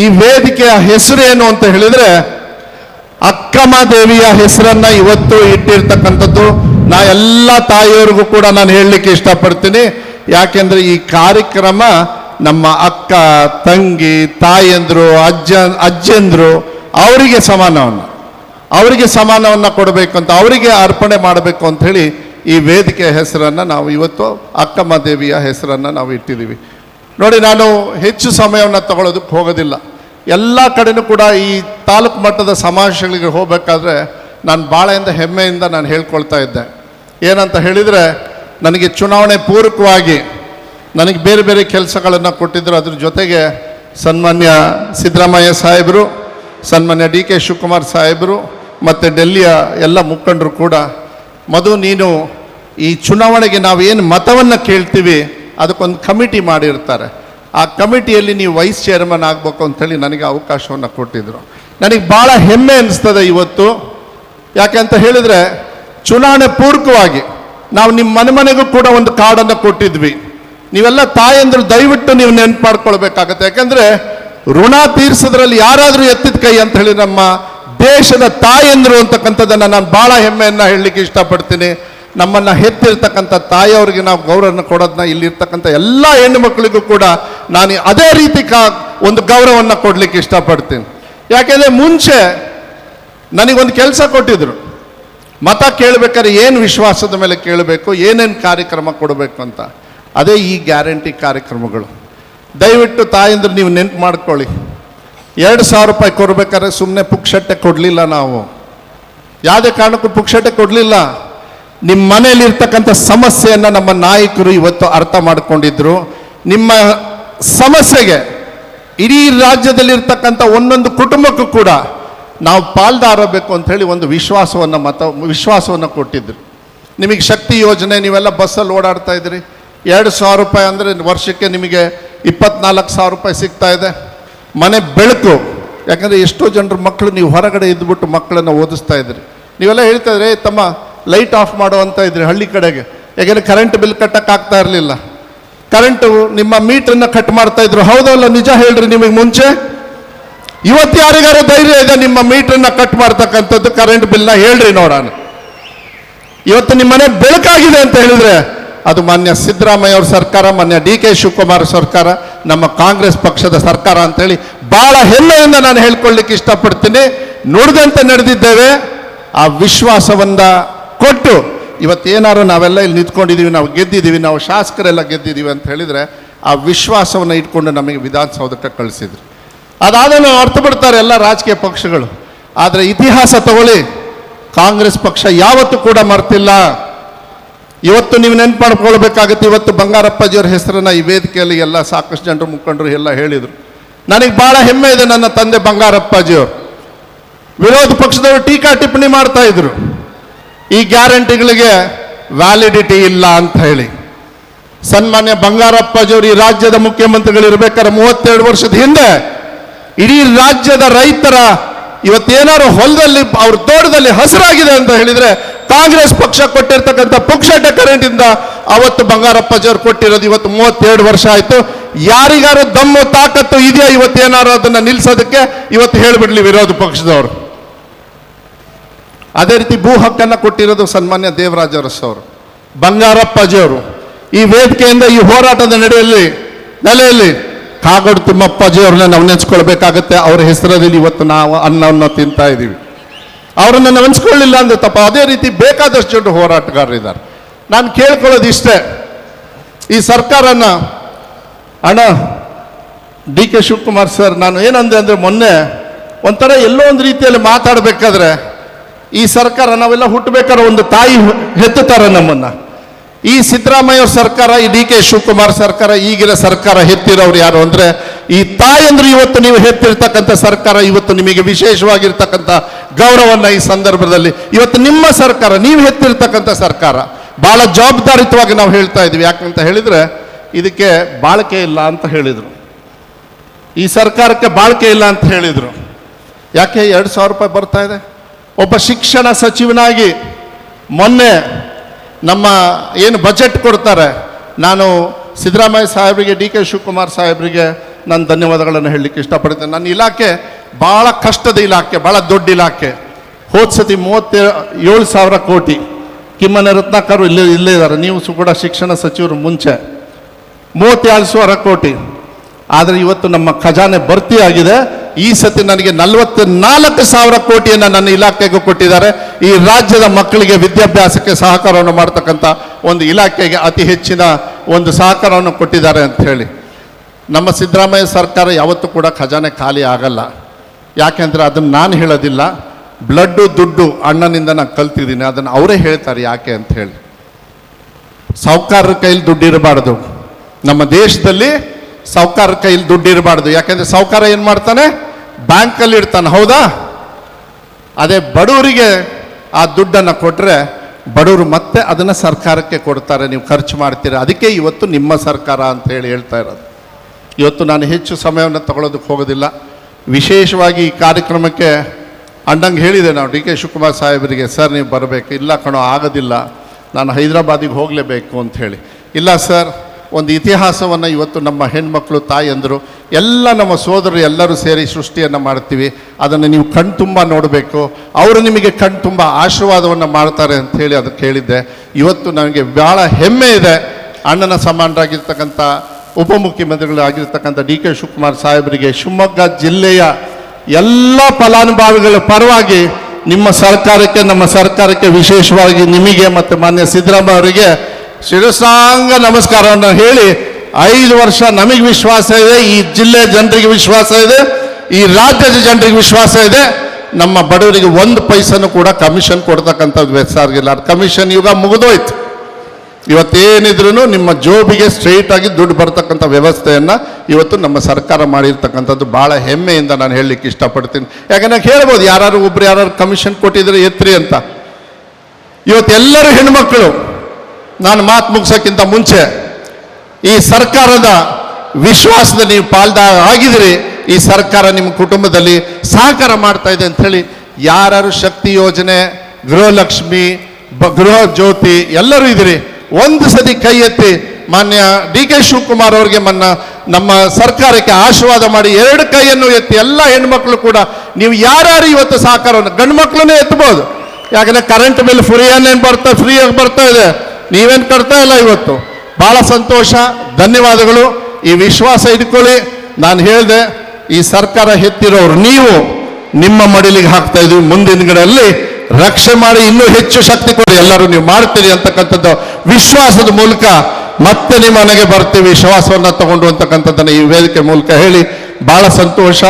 ಈ ವೇದಿಕೆಯ ಹೆಸರು ಏನು ಅಂತ ಹೇಳಿದ್ರೆ ಅಕ್ಕಮ ದೇವಿಯ ಹೆಸರನ್ನ ಇವತ್ತು ಇಟ್ಟಿರ್ತಕ್ಕಂಥದ್ದು. ನಾ ಎಲ್ಲ ತಾಯಿಯವ್ರಿಗೂ ಕೂಡ ನಾನು ಹೇಳಲಿಕ್ಕೆ ಇಷ್ಟಪಡ್ತೀನಿ. ಯಾಕೆಂದ್ರೆ ಈ ಕಾರ್ಯಕ್ರಮ ನಮ್ಮ ಅಕ್ಕ, ತಂಗಿ ತಾಯಂದ್ರು ಅಜ್ಜ ಅಜ್ಜಂದ್ರು ಅವರಿಗೆ ಸಮಾನವನ್ನು. ಅವರಿಗೆ ಸಮಾನವನ್ನು ಕೊಡಬೇಕು ಅಂತ, ಅವರಿಗೆ ಅರ್ಪಣೆ ಮಾಡಬೇಕು ಅಂತ ಹೇಳಿ ಈ ವೇದಿಕೆಯ ಹೆಸರನ್ನು ನಾವು ಇವತ್ತು ಅಕ್ಕಮ್ಮ ದೇವಿಯ ಹೆಸರನ್ನು ನಾವು ಇಟ್ಟಿದ್ದೀವಿ. ನೋಡಿ, ನಾನು ಹೆಚ್ಚು ಸಮಯವನ್ನು ತಗೊಳ್ಳೋದಕ್ಕೆ ಹೋಗೋದಿಲ್ಲ. ಎಲ್ಲ ಕಡೆನೂ ಕೂಡ ಈ ತಾಲೂಕು ಮಟ್ಟದ ಸಮಾವೇಶಗಳಿಗೆ ಹೋಗಬೇಕಾದ್ರೆ ನಾನು ಭಾಳೆಯಿಂದ ಹೆಮ್ಮೆಯಿಂದ ನಾನು ಹೇಳ್ಕೊಳ್ತಾ ಇದ್ದೆ. ಏನಂತ ಹೇಳಿದರೆ, ನನಗೆ ಚುನಾವಣೆ ಪೂರಕವಾಗಿ ನನಗೆ ಬೇರೆ ಬೇರೆ ಕೆಲಸಗಳನ್ನು ಕೊಟ್ಟಿದ್ದರು ಅದ್ರ ಜೊತೆಗೆ ಸನ್ಮಾನ್ಯ ಸಿದ್ದರಾಮಯ್ಯ ಸಾಹೇಬರು, ಸನ್ಮಾನ್ಯ ಡಿ ಕೆ ಶಿವಕುಮಾರ್ ಸಾಹೇಬರು, ಮತ್ತು ಡೆಲ್ಲಿಯ ಎಲ್ಲ ಮುಖಂಡರು ಕೂಡ, ಮಧು, ನೀನು ಈ ಚುನಾವಣೆಗೆ ನಾವು ಏನು ಮತವನ್ನು ಕೇಳ್ತೀವಿ ಅದಕ್ಕೊಂದು ಕಮಿಟಿ ಮಾಡಿರ್ತಾರೆ. ಆ ಕಮಿಟಿಯಲ್ಲಿ ನೀವು ವೈಸ್ ಚೇರ್ಮನ್ ಆಗಬೇಕು ಅಂತೇಳಿ ನನಗೆ ಅವಕಾಶವನ್ನು ಕೊಟ್ಟಿದ್ದರು ನನಗೆ ಭಾಳ ಹೆಮ್ಮೆ ಅನಿಸ್ತದೆ ಇವತ್ತು. ಯಾಕೆಂತ ಹೇಳಿದರೆ, ಚುನಾವಣೆ ಪೂರ್ವಕವಾಗಿ ನಾವು ನಿಮ್ಮ ಮನೆ ಮನೆಗೂ ಕೂಡ ಒಂದು ಕಾರ್ಡನ್ನು ಕೊಟ್ಟಿದ್ವಿ. ನೀವೆಲ್ಲ ತಾಯಂದ್ರು ದಯವಿಟ್ಟು ನೀವು ನೆನ್ಪು ಮಾಡ್ಕೊಳ್ಬೇಕಾಗತ್ತೆ ಯಾಕಂದ್ರೆ, ಋಣ ತೀರಿಸೋದ್ರಲ್ಲಿ ಯಾರಾದರೂ ಎತ್ತಿದ ಕೈ ಅಂತ ಹೇಳಿ ನಮ್ಮ ದೇಶದ ತಾಯಂದ್ರು ಅಂತಕ್ಕಂಥದ್ದನ್ನು ನಾನು ಭಾಳ ಹೆಮ್ಮೆಯನ್ನು ಹೇಳಲಿಕ್ಕೆ ಇಷ್ಟಪಡ್ತೀನಿ. ನಮ್ಮನ್ನ ಹೆತ್ತಿರ್ತಕ್ಕಂಥ ತಾಯಿಯವರಿಗೆ ನಾವು ಗೌರವನ ಕೊಡೋದನ್ನ ಇಲ್ಲಿರ್ತಕ್ಕಂಥ ಎಲ್ಲ ಹೆಣ್ಣು ಮಕ್ಕಳಿಗೂ ಕೂಡ ನಾನು ಅದೇ ರೀತಿ ಕಾ ಒಂದು ಗೌರವವನ್ನು ಕೊಡಲಿಕ್ಕೆ ಇಷ್ಟಪಡ್ತೀನಿ. ಯಾಕೆಂದರೆ ಮುಂಚೆ ನನಗೊಂದು ಕೆಲಸ ಕೊಟ್ಟಿದ್ರು. ಮತ ಕೇಳಬೇಕಾದ್ರೆ ಏನು ವಿಶ್ವಾಸದ ಮೇಲೆ ಕೇಳಬೇಕು, ಏನೇನು ಕಾರ್ಯಕ್ರಮ ಕೊಡಬೇಕು ಅಂತ. ಅದೇ ಈ ಗ್ಯಾರಂಟಿ ಕಾರ್ಯಕ್ರಮಗಳು. ದಯವಿಟ್ಟು ತಾಯಂದ್ರೆ ನೀವು ನೆನ್ಪು ಮಾಡ್ಕೊಳ್ಳಿ. ಎರಡು ಸಾವಿರ ರೂಪಾಯಿ ಕೊಡಬೇಕಾದ್ರೆ ಸುಮ್ಮನೆ ಪುಕ್ಷಟ್ಟೆ ಕೊಡಲಿಲ್ಲ ನಾವು. ಯಾವುದೇ ಕಾರಣಕ್ಕೂ ಪುಕ್ಷಟ್ಟೆ ಕೊಡಲಿಲ್ಲ. ನಿಮ್ಮ ಮನೆಯಲ್ಲಿರ್ತಕ್ಕಂಥ ಸಮಸ್ಯೆಯನ್ನು ನಮ್ಮ ನಾಯಕರು ಇವತ್ತು ಅರ್ಥ ಮಾಡಿಕೊಂಡಿದ್ರು. ನಿಮ್ಮ ಸಮಸ್ಯೆಗೆ ಇಡೀ ರಾಜ್ಯದಲ್ಲಿರ್ತಕ್ಕಂಥ ಒಂದೊಂದು ಕುಟುಂಬಕ್ಕೂ ಕೂಡ ನಾವು ಪಾಲ್ದಾರಬೇಕು ಅಂತ ಹೇಳಿ ಒಂದು ವಿಶ್ವಾಸವನ್ನು ಮತ, ವಿಶ್ವಾಸವನ್ನು ಕೊಟ್ಟಿದ್ರು. ನಿಮಗೆ ಶಕ್ತಿ ಯೋಜನೆ, ನೀವೆಲ್ಲ ಬಸ್ಸಲ್ಲಿ ಓಡಾಡ್ತಾ ಇದ್ರಿ ಎರಡು ಸಾವಿರ ರೂಪಾಯಿ ಅಂದರೆ ವರ್ಷಕ್ಕೆ ನಿಮಗೆ ಇಪ್ಪತ್ನಾಲ್ಕು ಸಾವಿರ ರೂಪಾಯಿ ಸಿಗ್ತಾ ಇದೆ. ಮನೆ ಬೆಳಕು, ಯಾಕಂದರೆ ಎಷ್ಟೋ ಜನರು ಮಕ್ಕಳು ನೀವು ಹೊರಗಡೆ ಇದ್ದುಬಿಟ್ಟು ಮಕ್ಕಳನ್ನು ಓದಿಸ್ತಾ ಇದ್ರಿ ನೀವೆಲ್ಲ ಹೇಳ್ತಾ ಇದ್ರಿ ತಮ್ಮ ಲೈಟ್ ಆಫ್ ಮಾಡುವಂಥ ಇದ್ರಿ ಹಳ್ಳಿ ಕಡೆಗೆ. ಯಾಕೆಂದರೆ ಕರೆಂಟ್ ಬಿಲ್ ಕಟ್ಟೋಕ್ಕಾಗ್ತಾ ಇರಲಿಲ್ಲ. ಕರೆಂಟು ನಿಮ್ಮ ಮೀಟ್ರನ್ನು ಕಟ್ ಮಾಡ್ತಾ ಇದ್ರು. ಹೌದಲ್ಲ ನಿಜ ಹೇಳ್ರಿ ನಿಮಗೆ ಮುಂಚೆ? ಇವತ್ತು ಯಾರಿಗಾರ ಧೈರ್ಯ ಇದೆ ನಿಮ್ಮ ಮೀಟ್ರನ್ನು ಕಟ್ ಮಾಡ್ತಕ್ಕಂಥದ್ದು ಕರೆಂಟ್ ಬಿಲ್ನ ಹೇಳ್ರಿ ನೋಡೋಣ ಇವತ್ತು ನಿಮ್ಮ ಮನೆ ಬೆಳಕಾಗಿದೆ ಅಂತ ಹೇಳಿದ್ರೆ, ಅದು ಮಾನ್ಯ ಸಿದ್ದರಾಮಯ್ಯ ಅವ್ರ ಸರ್ಕಾರ, ಮಾನ್ಯ ಡಿ ಕೆ ಶಿವಕುಮಾರ್ ಸರ್ಕಾರ, ನಮ್ಮ ಕಾಂಗ್ರೆಸ್ ಪಕ್ಷದ ಸರ್ಕಾರ ಅಂತೇಳಿ ಬಹಳ ಹೆಮ್ಮೆಯಿಂದ ನಾನು ಹೇಳ್ಕೊಳ್ಳಿಕ್ಕೆ ಇಷ್ಟಪಡ್ತೀನಿ. ನುಡಿದಂತೆ ನಡೆದಿದ್ದೇವೆ. ಆ ವಿಶ್ವಾಸವನ್ನ ಕೊಟ್ಟು ಇವತ್ತೇನಾದ್ರು ನಾವೆಲ್ಲ ಇಲ್ಲಿ ನಿಂತ್ಕೊಂಡಿದ್ದೀವಿ ನಾವು ಗೆದ್ದಿದ್ದೀವಿ ನಾವು ಶಾಸಕರೆಲ್ಲ ಗೆದ್ದಿದ್ದೀವಿ ಅಂತ ಹೇಳಿದ್ರೆ ಆ ವಿಶ್ವಾಸವನ್ನು ಇಟ್ಕೊಂಡು ನಮಗೆ ವಿಧಾನಸೌಧಕ್ಕೆ ಕಳಿಸಿದ್ರು. ಅದಾದ ಅರ್ಥ ಬಿಡ್ತಾರೆ ಎಲ್ಲ ರಾಜಕೀಯ ಪಕ್ಷಗಳು. ಆದರೆ ಇತಿಹಾಸ ತಗೊಳ್ಳಿ, ಕಾಂಗ್ರೆಸ್ ಪಕ್ಷ ಯಾವತ್ತೂ ಕೂಡ ಮರ್ತಿಲ್ಲ. ಇವತ್ತು ನೀವು ನೆನ್ಪು ಮಾಡ್ಕೊಳ್ಬೇಕಾಗುತ್ತೆ ಇವತ್ತು ಬಂಗಾರಪ್ಪಜಿಯವ್ರ ಹೆಸರನ್ನ ಈ ವೇದಿಕೆಯಲ್ಲಿ ಎಲ್ಲ ಸಾಕಷ್ಟು ಜನರು ಮುಖಂಡರು ಎಲ್ಲ ಹೇಳಿದರು. ನನಗೆ ಭಾಳ ಹೆಮ್ಮೆ ಇದೆ ನನ್ನ ತಂದೆ ಬಂಗಾರಪ್ಪಾಜಿಯವರು. ವಿರೋಧ ಪಕ್ಷದವರು ಟೀಕಾ ಟಿಪ್ಪಣಿ ಮಾಡ್ತಾ ಇದ್ರು. ಈ ಗ್ಯಾರಂಟಿಗಳಿಗೆ ವ್ಯಾಲಿಡಿಟಿ ಇಲ್ಲ ಅಂತ ಹೇಳಿ. ಸನ್ಮಾನ್ಯ ಬಂಗಾರಪ್ಪಾಜಿಯವರು ಈ ರಾಜ್ಯದ ಮುಖ್ಯಮಂತ್ರಿಗಳು ಇರ್ಬೇಕಾದ್ರೆ ಮೂವತ್ತೆರಡು ವರ್ಷದ ಹಿಂದೆ ಇಡೀ ರಾಜ್ಯದ ರೈತರ ಇವತ್ತೇನಾದ್ರು ಹೊಲದಲ್ಲಿ ಅವ್ರ ತೋಟದಲ್ಲಿ ಹಸಿರಾಗಿದೆ ಅಂತ ಹೇಳಿದ್ರೆ ಕಾಂಗ್ರೆಸ್ ಪಕ್ಷ ಕೊಟ್ಟಿರ್ತಕ್ಕಂಥ ಪುಕ್ಷಟ ಕರೆಂಟ್ ಇಂದ ಅವತ್ತು ಬಂಗಾರಪ್ಪಾಜಿಯವ್ರು ಕೊಟ್ಟಿರೋದು ಇವತ್ತು ಮೂವತ್ತೆರಡು ವರ್ಷ ಆಯ್ತು. ಯಾರಿಗಾರು ದಮ್ಮು ತಾಕತ್ತು ಇದೆಯಾ ಇವತ್ತೇನಾರು ಅದನ್ನ ನಿಲ್ಸೋದಕ್ಕೆ? ಇವತ್ತು ಹೇಳ್ಬಿಡ್ಲಿ ವಿರೋಧ ಪಕ್ಷದವರು. ಅದೇ ರೀತಿ ಭೂ ಹಕ್ಕನ್ನು ಕೊಟ್ಟಿರೋದು ಸನ್ಮಾನ್ಯ ದೇವರಾಜ ಅವರು ಬಂಗಾರಪ್ಪಾಜಿಯವರು. ಈ ವೇದಿಕೆಯಿಂದ ಈ ಹೋರಾಟದ ನಡೆಯಲ್ಲಿ, ನೆಲೆಯಲ್ಲಿ ಕಾಗೋಡು ತಿಮ್ಮಪ್ಪಾಜಿಯವ್ರನ್ನ ನಾವು ನೆನೆಸ್ಕೊಳ್ಬೇಕಾಗತ್ತೆ. ಅವರ ಹೆಸರಲ್ಲಿ ಇವತ್ತು ನಾವು ಅನ್ನವನ್ನು ತಿಂತಾ ಇದ್ದೀವಿ. ಅವರನ್ನು ನೆನೆಸ್ಕೊಳ್ಳಿಲ್ಲ ಅಂದ್ರೆ ತಪ್ಪ. ಅದೇ ರೀತಿ ಬೇಕಾದಷ್ಟು ಜನರು ಹೋರಾಟಗಾರರಿದ್ದಾರೆ ನಾನು ಕೇಳ್ಕೊಳ್ಳೋದು ಇಷ್ಟೇ. ಈ ಸರ್ಕಾರನ, ಅಣ್ಣ, ಡಿ ಕೆ ಶಿವಕುಮಾರ್ ಸರ್, ನಾನು ಏನಂದೆ ಅಂದರೆ ಮೊನ್ನೆ ಒಂಥರ ಎಲ್ಲೋ ಒಂದು ರೀತಿಯಲ್ಲಿ ಮಾತಾಡಬೇಕಾದ್ರೆ ಈ ಸರ್ಕಾರ ನಾವೆಲ್ಲ ಹುಟ್ಟಬೇಕಾದ್ರೆ ಒಂದು ತಾಯಿ ಹೆತ್ತುತ್ತಾರೆ ನಮ್ಮನ್ನ. ಈ ಸಿದ್ದರಾಮಯ್ಯ ಸರ್ಕಾರ, ಈ ಡಿ ಕೆ ಶಿವಕುಮಾರ್ ಸರ್ಕಾರ, ಈಗಿನ ಸರ್ಕಾರ ಹೆತ್ತಿರೋರು ಯಾರು ಅಂದ್ರೆ, ಈ ತಾಯಂದ್ರು ಇವತ್ತು ನೀವು ಹೆತ್ತಿರ್ತಕ್ಕಂಥ ಸರ್ಕಾರ, ಇವತ್ತು ನಿಮಗೆ ವಿಶೇಷವಾಗಿರ್ತಕ್ಕಂಥ ಗೌರವನ್ನ ಈ ಸಂದರ್ಭದಲ್ಲಿ ಇವತ್ತು ನಿಮ್ಮ ಸರ್ಕಾರ, ನೀವು ಹೆತ್ತಿರ್ತಕ್ಕಂಥ ಸರ್ಕಾರ. ಬಹಳ ಜವಾಬ್ದಾರಿತವಾಗಿ ನಾವು ಹೇಳ್ತಾ ಇದ್ವಿ ಯಾಕಂತ ಹೇಳಿದ್ರೆ, ಇದಕ್ಕೆ ಬಾಳಿಕೆ ಇಲ್ಲ ಅಂತ ಹೇಳಿದರು. ಈ ಸರ್ಕಾರಕ್ಕೆ ಬಾಳಿಕೆ ಇಲ್ಲ ಅಂತ ಹೇಳಿದರು. ಯಾಕೆ? ಎರಡು ಸಾವಿರ ರೂಪಾಯಿ ಬರ್ತಾ ಇದೆ. ಒಬ್ಬ ಶಿಕ್ಷಣ ಸಚಿವನಾಗಿ ಮೊನ್ನೆ ನಮ್ಮ ಏನು ಬಜೆಟ್ ಕೊಡ್ತಾರೆ, ನಾನು ಸಿದ್ದರಾಮಯ್ಯ ಸಾಹೇಬರಿಗೆ, ಡಿ ಕೆ ಶಿವಕುಮಾರ್ ಸಾಹೇಬರಿಗೆ ನಾನು ಧನ್ಯವಾದಗಳನ್ನು ಹೇಳಲಿಕ್ಕೆ ಇಷ್ಟಪಡ್ತೇನೆ ನನ್ನ ಇಲಾಖೆ ಭಾಳ ಕಷ್ಟದ ಇಲಾಖೆ ಭಾಳ ದೊಡ್ಡ ಇಲಾಖೆ. ಹೋದ ಸತಿ ಮೂವತ್ತೇ ಏಳು ಸಾವಿರ ಕೋಟಿ. ಕಿಮ್ಮನೆ ರತ್ನಾಕರು ಇಲ್ಲೇ ಇಲ್ಲೇ ಇದ್ದಾರೆ. ನೀವು ಕೂಡ ಶಿಕ್ಷಣ ಸಚಿವರು ಮುಂಚೆ. ಮೂವತ್ತೇಳು ಸಾವಿರ ಕೋಟಿ. ಆದರೆ ಇವತ್ತು ನಮ್ಮ ಖಜಾನೆ ಭರ್ತಿ ಆಗಿದೆ ಈ ಸತಿ ನನಗೆ ನಲವತ್ತ ನಾಲ್ಕು ಸಾವಿರ ಕೋಟಿಯನ್ನು ನನ್ನ ಇಲಾಖೆಗೆ ಕೊಟ್ಟಿದ್ದಾರೆ. ಈ ರಾಜ್ಯದ ಮಕ್ಕಳಿಗೆ ವಿದ್ಯಾಭ್ಯಾಸಕ್ಕೆ ಸಹಕಾರವನ್ನು ಮಾಡ್ತಕ್ಕಂಥ ಒಂದು ಇಲಾಖೆಗೆ ಅತಿ ಹೆಚ್ಚಿನ ಒಂದು ಸಹಕಾರವನ್ನು ಕೊಟ್ಟಿದ್ದಾರೆ ಅಂತ ಹೇಳಿ. ನಮ್ಮ ಸಿದ್ದರಾಮಯ್ಯ ಸರ್ಕಾರ ಯಾವತ್ತೂ ಕೂಡ ಖಜಾನೆ ಖಾಲಿ ಆಗಲ್ಲ. ಯಾಕೆಂದರೆ ಅದನ್ನು ನಾನು ಹೇಳೋದಿಲ್ಲ. ಬ್ಲಡ್ಡು, ದುಡ್ಡು ಅಣ್ಣನಿಂದ ನಾನು ಕಲ್ತಿದ್ದೀನಿ. ಅದನ್ನು ಅವರೇ ಹೇಳ್ತಾರೆ ಯಾಕೆ ಅಂತ ಹೇಳಿ. ಸಾಹುಕಾರರ ಕೈಲಿ ದುಡ್ಡು ಇರಬಾರ್ದು. ನಮ್ಮ ದೇಶದಲ್ಲಿ ಸಾಹುಕಾರರ ಕೈಲಿ ದುಡ್ಡು ಇರಬಾರ್ದು ಯಾಕೆಂದ್ರೆ ಸಾಹುಕಾರ ಏನು ಮಾಡ್ತಾನೆ? ಬ್ಯಾಂಕಲ್ಲಿ ಇಡ್ತಾನೆ. ಹೌದಾ? ಅದೇ ಬಡವರಿಗೆ ಆ ದುಡ್ಡನ್ನು ಕೊಟ್ಟರೆ ಬಡವರು ಮತ್ತೆ ಅದನ್ನು ಸರ್ಕಾರಕ್ಕೆ ಕೊಡ್ತಾರೆ. ನೀವು ಖರ್ಚು ಮಾಡ್ತೀರಾ? ಅದಕ್ಕೆ ಇವತ್ತು ನಿಮ್ಮ ಸರ್ಕಾರ ಅಂತ ಹೇಳಿ ಹೇಳ್ತಾ ಇರೋದು. ಇವತ್ತು ನಾನು ಹೆಚ್ಚು ಸಮಯವನ್ನು ತಗೊಳ್ಳೋದಕ್ಕೆ ಹೋಗೋದಿಲ್ಲ. ವಿಶೇಷವಾಗಿ ಈ ಕಾರ್ಯಕ್ರಮಕ್ಕೆ ಅಣ್ಣಂಗೆ ಹೇಳಿದೆ ನಾವು ಡಿ ಕೆ ಶಿವಕುಮಾರ್ ಸಾಹೇಬರಿಗೆ, ಸರ್, ನೀವು ಬರಬೇಕು. ಇಲ್ಲ ಕಣೋ, ಆಗೋದಿಲ್ಲ. ನಾನು ಹೈದರಾಬಾದಿಗೆ ಹೋಗಲೇಬೇಕು ಅಂತ ಹೇಳಿ. ಇಲ್ಲ, ಸರ್ ಒಂದು ಇತಿಹಾಸವನ್ನು ಇವತ್ತು ನಮ್ಮ ಹೆಣ್ಮಕ್ಳು ತಾಯಂದರು ಎಲ್ಲ ನಮ್ಮ ಸೋದರರು ಎಲ್ಲರೂ ಸೇರಿ ಸೃಷ್ಟಿಯನ್ನು ಮಾಡ್ತೀವಿ. ಅದನ್ನು ನೀವು ಕಣ್ತುಂಬ ನೋಡಬೇಕು. ಅವರು ನಿಮಗೆ ಕಣ್ತುಂಬ ಆಶೀರ್ವಾದವನ್ನು ಮಾಡ್ತಾರೆ ಅಂತ ಹೇಳಿ ಅದಕ್ಕೆ ಹೇಳಿದ್ದೆ ಇವತ್ತು ನನಗೆ ಭಾಳ ಹೆಮ್ಮೆ ಇದೆ. ಅಣ್ಣನ ಸಮಾನರಾಗಿರ್ತಕ್ಕಂಥ ಉಪಮುಖ್ಯಮಂತ್ರಿಗಳಾಗಿರ್ತಕ್ಕಂಥ ಡಿ ಕೆ ಶಿವಕುಮಾರ್ ಸಾಹೇಬರಿಗೆ ಶಿವಮೊಗ್ಗ ಜಿಲ್ಲೆಯ ಎಲ್ಲ ಫಲಾನುಭವಿಗಳ ಪರವಾಗಿ ನಿಮ್ಮ ಸರ್ಕಾರಕ್ಕೆ, ನಮ್ಮ ಸರ್ಕಾರಕ್ಕೆ ವಿಶೇಷವಾಗಿ ನಿಮಗೆ ಮತ್ತು ಮಾನ್ಯ ಸಿದ್ದರಾಮಯ್ಯ ಅವರಿಗೆ ಶಿರಸಾಂಗ ನಮಸ್ಕಾರವನ್ನು ಹೇಳಿ ಐದು ವರ್ಷ ನಮಗೆ ವಿಶ್ವಾಸ ಇದೆ, ಈ ಜಿಲ್ಲೆ ಜನರಿಗೆ ವಿಶ್ವಾಸ ಇದೆ, ಈ ರಾಜ್ಯದ ಜನರಿಗೆ ವಿಶ್ವಾಸ ಇದೆ. ನಮ್ಮ ಬಡವರಿಗೆ ಒಂದು ಪೈಸನು ಕೂಡ ಕಮಿಷನ್ ಕೊಡ್ತಕ್ಕಂಥದ್ದು ಬೆಸಾರ್ಗಿಲ್ಲ ಕಮಿಷನ್ ಯುಗ ಮುಗಿದೋಯ್ತು. ಇವತ್ತೇನಿದ್ರು ನಿಮ್ಮ ಜೋಬಿಗೆ ಸ್ಟ್ರೈಟ್ ಆಗಿ ದುಡ್ಡು ಬರ್ತಕ್ಕಂಥ ವ್ಯವಸ್ಥೆಯನ್ನು ಇವತ್ತು ನಮ್ಮ ಸರ್ಕಾರ ಮಾಡಿರ್ತಕ್ಕಂಥದ್ದು ಭಾಳ ಹೆಮ್ಮೆಯಿಂದ ನಾನು ಹೇಳಲಿಕ್ಕೆ ಇಷ್ಟಪಡ್ತೀನಿ. ಯಾಕಂದ್ರೆ ಹೇಳ್ಬೋದು ಯಾರು ಒಬ್ರು ಯಾರು ಕಮಿಷನ್ ಕೊಟ್ಟಿದ್ರೆ ಎತ್ರಿ ಅಂತ. ಇವತ್ತೆಲ್ಲರೂ ಹೆಣ್ಮಕ್ಳು. ನಾನು ಮಾತು ಮುಗಿಸೋಕ್ಕಿಂತ ಮುಂಚೆ, ಈ ಸರ್ಕಾರದ ವಿಶ್ವಾಸದ ನೀವು ಪಾಲ್ದ ಆಗಿದಿರಿ ಈ ಸರ್ಕಾರ ನಿಮ್ಮ ಕುಟುಂಬದಲ್ಲಿ ಸಹಕಾರ ಮಾಡ್ತಾ ಇದೆ ಅಂತ ಹೇಳಿ ಯಾರು ಶಕ್ತಿ ಯೋಜನೆ, ಗೃಹಲಕ್ಷ್ಮಿ ಗೃಹ ಜ್ಯೋತಿ ಎಲ್ಲರೂ ಇದ್ದೀರಿ. ಒಂದು ಸತಿ ಕೈ ಎತ್ತಿ ಮಾನ್ಯ ಡಿ ಕೆ ಶಿವಕುಮಾರ್ ಅವರಿಗೆ ಮನ್ನ ನಮ್ಮ ಸರ್ಕಾರಕ್ಕೆ ಆಶೀರ್ವಾದ ಮಾಡಿ ಎರಡು ಕೈಯನ್ನು ಎತ್ತಿ ಎಲ್ಲ ಹೆಣ್ಮಕ್ಳು ಕೂಡ ನೀವು ಯಾರ್ಯಾರು ಇವತ್ತು ಸಹಕಾರವನ್ನು ಗಂಡು ಮಕ್ಕಳನ್ನೇ ಎತ್ತಬಹುದು ಯಾಕಂದ್ರೆ ಕರೆಂಟ್ ಬಿಲ್ ಫ್ರೀಯನ್ನೇನು ಬರ್ತಾ ಫ್ರೀಯಾಗಿ ಬರ್ತಾ ಇದೆ. ನೀವೇನು ಕಟ್ತಾ ಇಲ್ಲ ಇವತ್ತು? ಬಹಳ ಸಂತೋಷ, ಧನ್ಯವಾದಗಳು. ಈ ವಿಶ್ವಾಸ ಇಟ್ಕೊಳ್ಳಿ. ನಾನು ಹೇಳಿದೆ, ಈ ಸರ್ಕಾರ ಹೆತ್ತಿರೋರು ನೀವು ನಿಮ್ಮ ಮಡಿಲಿಗೆ ಹಾಕ್ತಾ ಇದೀವಿ ಮುಂದಿನ ದಿನಗಳಲ್ಲಿ ರಕ್ಷೆ ಮಾಡಿ ಇನ್ನೂ ಹೆಚ್ಚು ಶಕ್ತಿ ಕೊಡಿ. ಎಲ್ಲರೂ ನೀವು ಮಾಡ್ತೀರಿ ಅಂತಕ್ಕಂಥದ್ದು ವಿಶ್ವಾಸದ ಮೂಲಕ ಮತ್ತೆ ನಿಮ್ಮ ಮನೆಗೆ ಬರ್ತೀವಿ. ವಿಶ್ವಾಸವನ್ನು ತಗೊಂಡು ಅಂತಕ್ಕಂಥದ್ದನ್ನು ಈ ವೇದಿಕೆ ಮೂಲಕ ಹೇಳಿ ಬಹಳ ಸಂತೋಷ.